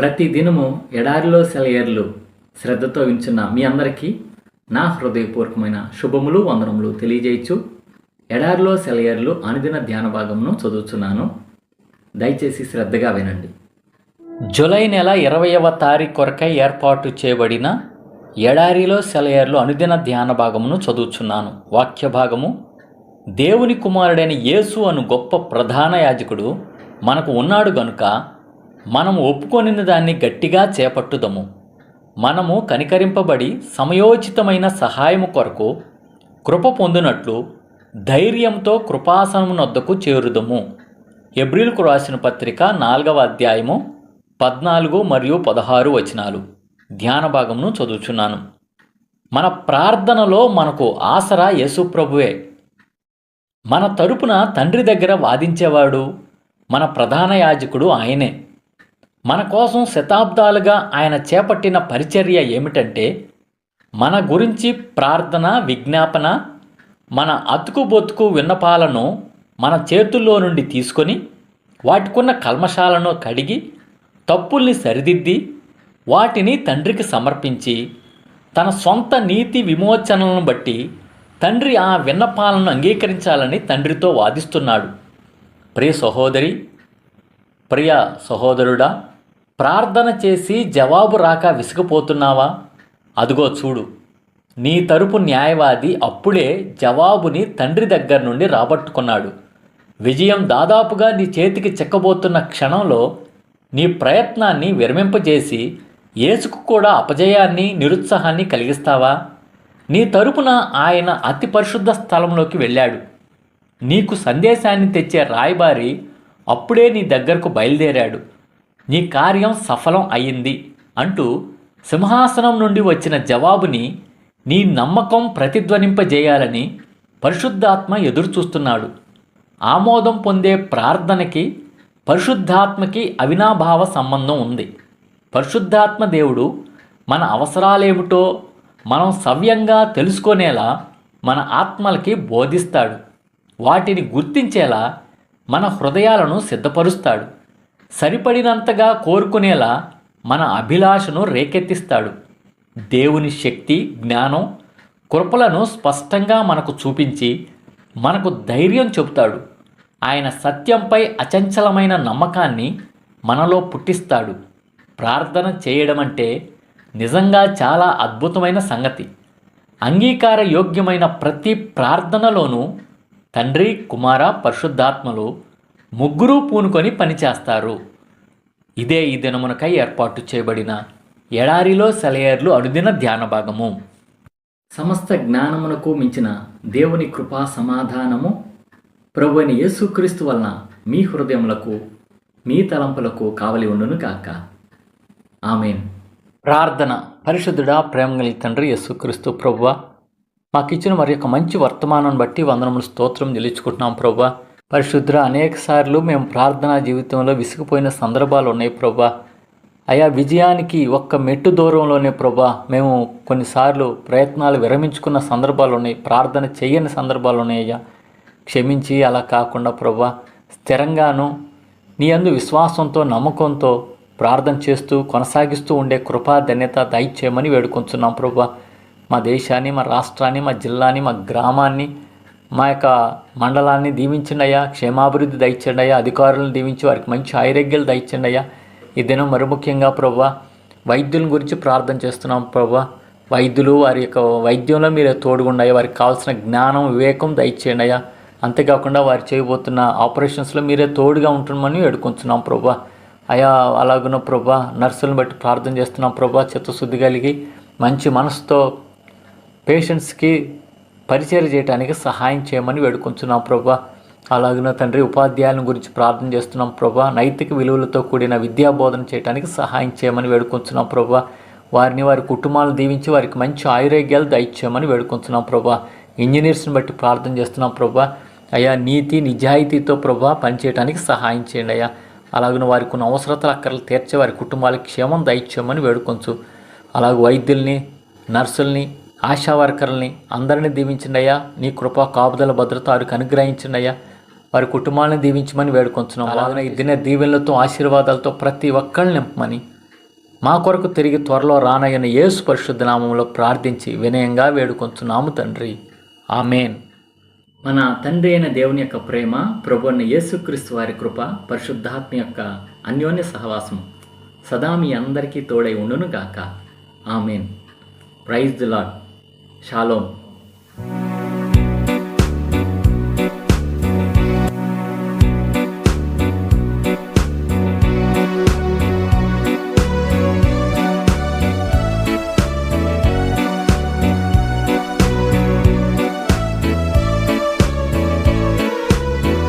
ప్రతి దినము ఎడారిలో సెలయర్లు శ్రద్ధతో వించున్న మీ అందరికీ నా హృదయపూర్వకమైన శుభములు వందనములు తెలియజేయచ్చు. ఎడారిలో సెలయర్లు అనుదిన ధ్యాన భాగమును చదువుతున్నాను దయచేసి శ్రద్ధగా వినండి. జూలై నెల ఇరవయవ తారీఖు కొరకై ఏర్పాటు చేయబడిన ఎడారిలో సెలయర్లు అనుదిన ధ్యాన భాగమును చదువుచున్నాను. వాక్య భాగము దేవుని కుమారుడైన యేసు అను గొప్ప ప్రధాన యాజకుడు మనకు ఉన్నాడు గనుక మనం ఒప్పుకొనిన దాన్ని గట్టిగా చేపట్టుదము. మనము కనికరింపబడి సమయోచితమైన సహాయము కొరకు కృప పొందినట్లు ధైర్యంతో కృపాసనమునొద్దకు చేరుదము. ఎబ్రిల్కు రాసిన పత్రిక నాలుగవ అధ్యాయము పద్నాలుగు మరియు పదహారు వచనాలు. ధ్యాన భాగమును చదువుచున్నాను. మన ప్రార్థనలో మనకు ఆసరా యేసుప్రభువే మన తరపున తండ్రి దగ్గర వాదించేవాడు మన ప్రధాన యాజకుడు ఆయనే. మన కోసం శతాబ్దాలుగా ఆయన చేపట్టిన పరిచర్య ఏమిటంటే మన గురించి ప్రార్థన విజ్ఞాపన మన అతుకు బొతుకు విన్నపాలను మన చేతుల్లో నుండి తీసుకొని వాటికున్న కల్మషాలను కడిగి తప్పుల్ని సరిదిద్ది వాటిని తండ్రికి సమర్పించి తన సొంత నీతి విమోచనలను బట్టి తండ్రి ఆ విన్నపాలను అంగీకరించాలని తండ్రితో వాదిస్తున్నాడు. ప్రియ సహోదరి ప్రియ సహోదరుడా ప్రార్థన చేసి జవాబు రాక విసిగిపోతున్నావా? అదిగో చూడు నీ తరపు న్యాయవాది అప్పుడే జవాబుని తండ్రి దగ్గర నుండి రాబట్టుకున్నాడు. విజయం దాదాపుగా నీ చేతికి చిక్కబోతున్న క్షణంలో నీ ప్రయత్నాన్ని విరమింపజేసి యేసుకు కూడా అపజయాన్ని నిరుత్సాహాన్ని కలిగిస్తావా? నీ తరపున ఆయన అతి పరిశుద్ధ స్థలంలోకి వెళ్ళాడు. నీకు సందేశాన్ని తెచ్చే రాయబారి అప్పుడే నీ దగ్గరకు బయలుదేరాడు. నీ కార్యం సఫలం అయింది అంటూ సింహాసనం నుండి వచ్చిన జవాబుని నీ నమ్మకం ప్రతిధ్వనింపజేయాలని పరిశుద్ధాత్మ ఎదురుచూస్తున్నాడు. ఆమోదం పొందే ప్రార్థనకి పరిశుద్ధాత్మకి అవినాభావ సంబంధం ఉంది. పరిశుద్ధాత్మ దేవుడు మన అవసరాలేమిటో మనం సవ్యంగా తెలుసుకునేలా మన ఆత్మలకి బోధిస్తాడు. వాటిని గుర్తించేలా మన హృదయాలను సిద్ధపరుస్తాడు. సరిపడినంతగా కోరుకునేలా మన అభిలాషను రేకెత్తిస్తాడు. దేవుని శక్తి జ్ఞానం కృపలను స్పష్టంగా మనకు చూపించి మనకు ధైర్యం చెబుతాడు. ఆయన సత్యంపై అచంచలమైన నమ్మకాన్ని మనలో పుట్టిస్తాడు. ప్రార్థన చేయడం అంటే నిజంగా చాలా అద్భుతమైన సంగతి. అంగీకార యోగ్యమైన ప్రతి ప్రార్థనలోనూ తండ్రి కుమార పరిశుద్ధాత్మలు ముగ్గురు పూనుకొని పనిచేస్తారు. ఇదే ఈ దినమునకై ఏర్పాటు చేయబడిన ఎడారిలో సెలయర్లు అనుదిన ధ్యాన భాగము. సమస్త జ్ఞానమునకు మించిన దేవుని కృపా సమాధానము ప్రభు అయిన యేసుక్రీస్తు వలన మీ హృదయములకు మీ తలంపులకు కావలి ఉండును కాక ఆమెన్. ప్రార్థన. పరిశుద్ధుడా ప్రేమ తండ్రి యేసుక్రీస్తు ప్రభువా మాకు ఇచ్చిన మరి యొక్క మంచి వర్తమానం బట్టి వందనములు స్తోత్రం నిలుచుకుంటున్నాం ప్రభా. పరిశుద్ర అనేక సార్లు మేము ప్రార్థనా జీవితంలో విసిగిపోయిన సందర్భాలు ఉన్నాయి ప్రభా. అయా విజయానికి ఒక్క మెట్టు దూరంలోనే ప్రభా మేము కొన్నిసార్లు ప్రయత్నాలు విరమించుకున్న సందర్భాలు ఉన్నాయి ప్రార్థన చేయని సందర్భాలు ఉన్నాయి అయ్యా. క్షమించి అలా కాకుండా ప్రభా స్థిరంగాను నీ అందు విశ్వాసంతో నమ్మకంతో ప్రార్థన చేస్తూ కొనసాగిస్తూ ఉండే కృపా ధన్యత దయచేయమని వేడుకొంచున్నాం ప్రభా. మా దేశాన్ని మా రాష్ట్రాన్ని మా జిల్లాని మా గ్రామాన్ని మా యొక్క మండలాన్ని దీవించండియా క్షేమాభివృద్ధి దయచండియా అధికారులను దీవించి వారికి మంచి ఆరోగ్యాలు దయచండియా ఈ దినం మరి ముఖ్యంగా ప్రభా వైద్యుల గురించి ప్రార్థన చేస్తున్నాం ప్రభా వైద్యులు వారి యొక్క వైద్యంలో మీరే తోడుగుండయా వారికి కావాల్సిన జ్ఞానం వివేకం దయచేయండి అయ్యా. అంతేకాకుండా వారు చేయబోతున్న ఆపరేషన్స్లో మీరే తోడుగా ఉంటుందని వేడుకుంటున్నాం ప్రభా అయా అలాగున్న ప్రభా నర్సులను బట్టి ప్రార్థన చేస్తున్నాం ప్రభా చిత్తశుద్ధి కలిగి మంచి మనసుతో పేషెంట్స్కి పరిచయం చేయడానికి సహాయం చేయమని వేడుకుంటున్నాం ప్రభా. అలాగిన తండ్రి ఉపాధ్యాయుల గురించి ప్రార్థన చేస్తున్నాం ప్రభా. నైతిక విలువలతో కూడిన విద్యా బోధన చేయడానికి సహాయం చేయమని వేడుకుంటున్నాం ప్రభా. వారిని వారి కుటుంబాలను దీవించి వారికి మంచి ఆయురోగ్యాలు దయచేయమని వేడుకుంటున్నాం ప్రభా. ఇంజనీర్స్ని బట్టి ప్రార్థన చేస్తున్నాం ప్రభా. అయ్యా నీతి నిజాయితీతో ప్రభా పనిచేయడానికి సహాయం చేయండి అయ్యా. అలాగే వారికి ఉన్న అవసరతలు అక్కర్లు తీర్చే వారి కుటుంబాలకు క్షేమం దయచేయమని వేడుకొంచు. అలాగే వైద్యుల్ని నర్సుల్ని ఆశా వర్కర్లని అందరినీ దీవించండి అయ్యా నీ కృప కాపుదల భద్రత వారికి అనుగ్రహించండి అయ్యా వారి కుటుంబాలను దీవించమని వేడుకొంచున్నాం. అలాగే ఈ దిన దీవెనలతో ఆశీర్వాదాలతో ప్రతి ఒక్కరిని నింపమని మా కొరకు తిరిగి త్వరలో రానయ్యన యేసు పరిశుద్ధ నామంలో ప్రార్థించి వినయంగా వేడుకొంచున్నాము తండ్రి. ఆమెన్. మన తండ్రి అయిన దేవుని యొక్క ప్రేమ ప్రభు అయిన యేసుక్రీస్తు వారి కృప పరిశుద్ధాత్మ యొక్క అన్యోన్య సహవాసం సదా మీ అందరికీ తోడై ఉండును గాక ఆమెన్. Praise the Lord শালম।